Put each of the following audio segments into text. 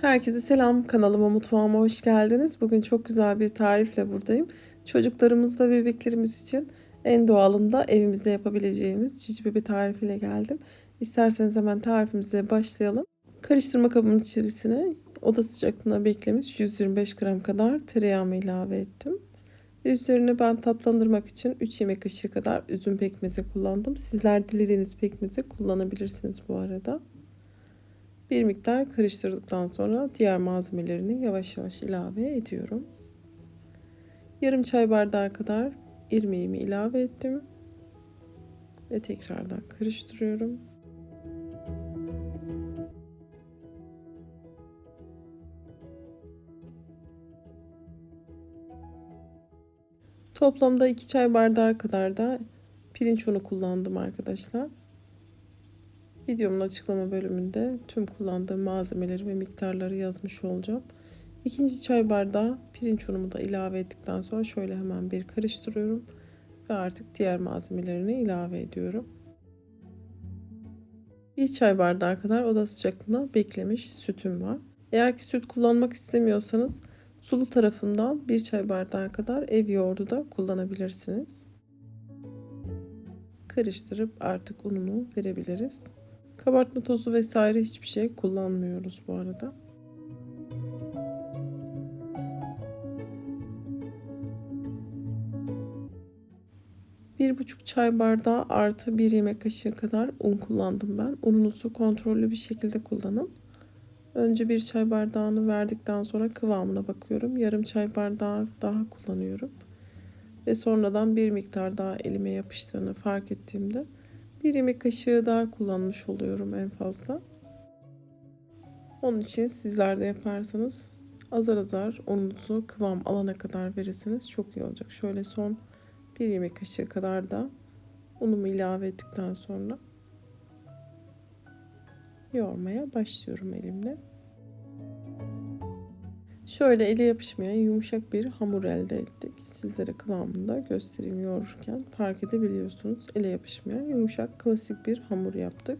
Herkese selam. Kanalıma mutfağıma hoş geldiniz. Bugün çok güzel bir tarifle buradayım. Çocuklarımız ve bebeklerimiz için en doğalında evimizde yapabileceğimiz cici bebe tarifiyle geldim. İsterseniz hemen tarifimize başlayalım. Karıştırma kabının içerisine oda sıcaklığına beklemiş 125 gram kadar tereyağımı ilave ettim. Üzerine ben tatlandırmak için 3 yemek kaşığı kadar üzüm pekmezi kullandım. Sizler dilediğiniz pekmezi kullanabilirsiniz bu arada. Bir miktar karıştırdıktan sonra diğer malzemelerini yavaş yavaş ilave ediyorum. Yarım çay bardağı kadar irmiğimi ilave ettim. Ve tekrardan karıştırıyorum. Toplamda 2 çay bardağı kadar da pirinç unu kullandım arkadaşlar. Videomun açıklama bölümünde tüm kullandığım malzemeleri ve miktarları yazmış olacağım. İkinci çay bardağı pirinç unumu da ilave ettikten sonra şöyle hemen bir karıştırıyorum. Ve artık diğer malzemelerini ilave ediyorum. Bir çay bardağı kadar oda sıcaklığında beklemiş sütüm var. Eğer ki süt kullanmak istemiyorsanız sulu tarafından bir çay bardağı kadar ev yoğurdu da kullanabilirsiniz. Karıştırıp artık ununu verebiliriz. Kabartma tozu vesaire hiçbir şey kullanmıyoruz bu arada. Bir buçuk çay bardağı artı bir yemek kaşığı kadar un kullandım ben. Ununuzu kontrollü bir şekilde kullanın. Önce bir çay bardağını verdikten sonra kıvamına bakıyorum. Yarım çay bardağı daha kullanıyorum. Ve sonradan bir miktar daha elime yapıştığını fark ettiğimde bir yemek kaşığı daha kullanmış oluyorum en fazla. Onun için sizler de yaparsanız azar azar ununuzu kıvam alana kadar verirseniz çok iyi olacak. Şöyle son bir yemek kaşığı kadar da unumu ilave ettikten sonra yoğurmaya başlıyorum elimle. Şöyle ele yapışmayan yumuşak bir hamur elde ettik. Sizlere kıvamında göstereyim yoğururken fark edebiliyorsunuz. Ele yapışmayan yumuşak klasik bir hamur yaptık.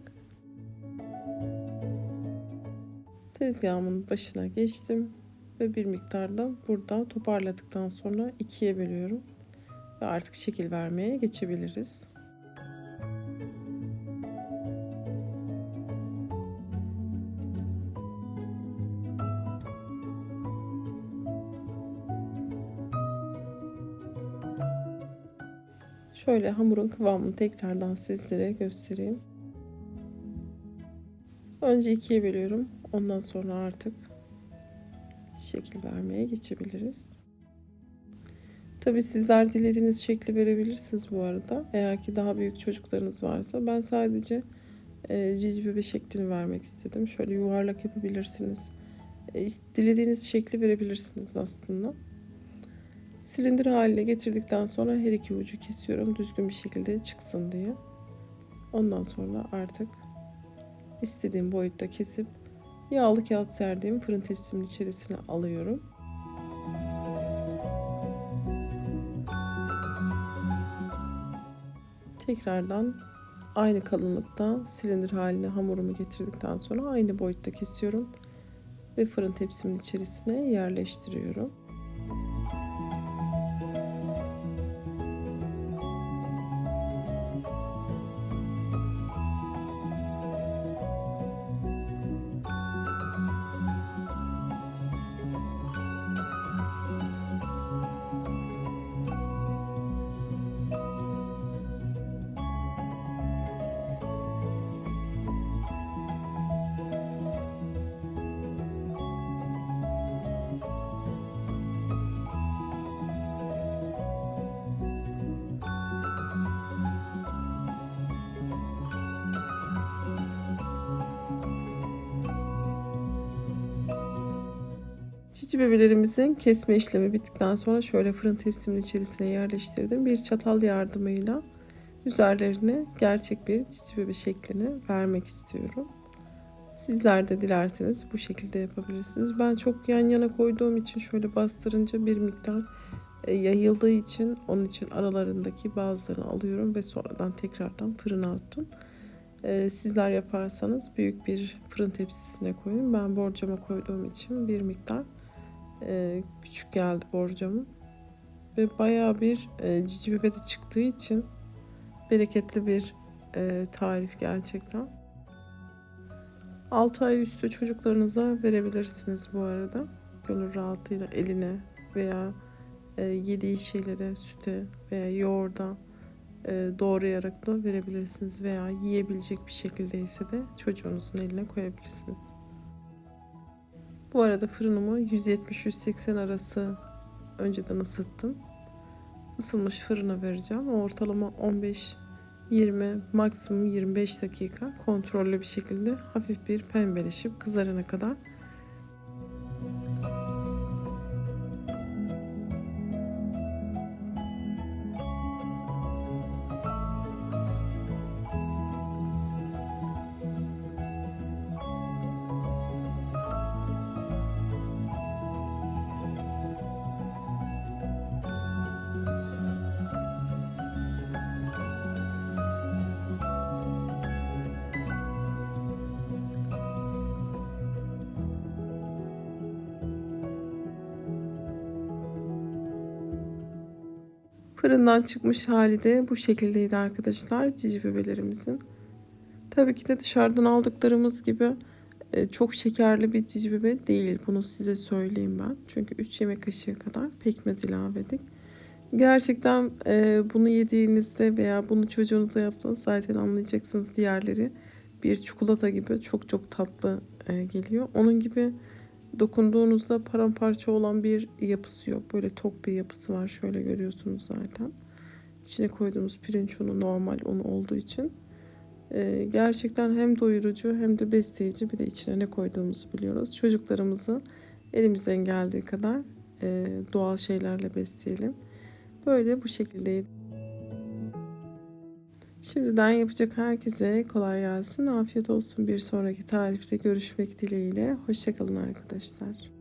Tezgahımın başına geçtim ve bir miktarda burada toparladıktan sonra ikiye bölüyorum ve artık şekil vermeye geçebiliriz. Şöyle hamurun kıvamını tekrardan sizlere göstereyim. Önce ikiye bölüyorum. Ondan sonra artık şekil vermeye geçebiliriz. Tabi sizler dilediğiniz şekli verebilirsiniz bu arada. Eğer ki daha büyük çocuklarınız varsa ben sadece e, cici bebe şeklini vermek istedim. Şöyle yuvarlak yapabilirsiniz. E, dilediğiniz şekli verebilirsiniz aslında. Silindir haline getirdikten sonra her iki ucu kesiyorum düzgün bir şekilde çıksın diye. Ondan sonra artık istediğim boyutta kesip yağlı kağıt serdiğim fırın tepsimin içerisine alıyorum. Tekrardan aynı kalınlıkta silindir haline hamurumu getirdikten sonra aynı boyutta kesiyorum ve fırın tepsimin içerisine yerleştiriyorum. Cici bebelerimizin kesme işlemi bittikten sonra şöyle fırın tepsimin içerisine yerleştirdim. Bir çatal yardımıyla üzerlerine gerçek bir cici bebe şeklini vermek istiyorum. Sizler de dilerseniz bu şekilde yapabilirsiniz. Ben çok yan yana koyduğum için şöyle bastırınca bir miktar e, yayıldığı için onun için aralarındaki bazılarını alıyorum ve sonradan tekrardan fırına attım. Ee, sizler yaparsanız büyük bir fırın tepsisine koyun. Ben borcama koyduğum için bir miktar e, küçük geldi borcamın. Ve bayağı bir e, cici bebe de çıktığı için bereketli bir e, tarif gerçekten. 6 ay üstü çocuklarınıza verebilirsiniz bu arada. Gönül rahatlığıyla eline veya e, yediği şeylere, süte veya yoğurda e, doğrayarak da verebilirsiniz. Veya yiyebilecek bir şekilde ise de çocuğunuzun eline koyabilirsiniz. Bu arada fırınımı 170-180 arası önceden ısıttım. Isınmış fırına vereceğim. Ortalama 15 20 maksimum 25 dakika kontrollü bir şekilde hafif bir pembeleşip kızarana kadar Fırından çıkmış hali de bu şekildeydi arkadaşlar cici bebelerimizin. Tabii ki de dışarıdan aldıklarımız gibi e, çok şekerli bir cici bebe değil. Bunu size söyleyeyim ben. Çünkü 3 yemek kaşığı kadar pekmez ilave ettik. Gerçekten e, bunu yediğinizde veya bunu çocuğunuza yaptığınız zaten anlayacaksınız diğerleri bir çikolata gibi çok çok tatlı e, geliyor. Onun gibi dokunduğunuzda paramparça olan bir yapısı yok. Böyle tok bir yapısı var. Şöyle görüyorsunuz zaten. İçine koyduğumuz pirinç unu normal unu olduğu için e, gerçekten hem doyurucu hem de besleyici bir de içine ne koyduğumuzu biliyoruz. Çocuklarımızı elimizden geldiği kadar e, doğal şeylerle besleyelim. Böyle bu şekildeydi. Şimdiden yapacak herkese kolay gelsin. Afiyet olsun. Bir sonraki tarifte görüşmek dileğiyle. Hoşçakalın arkadaşlar.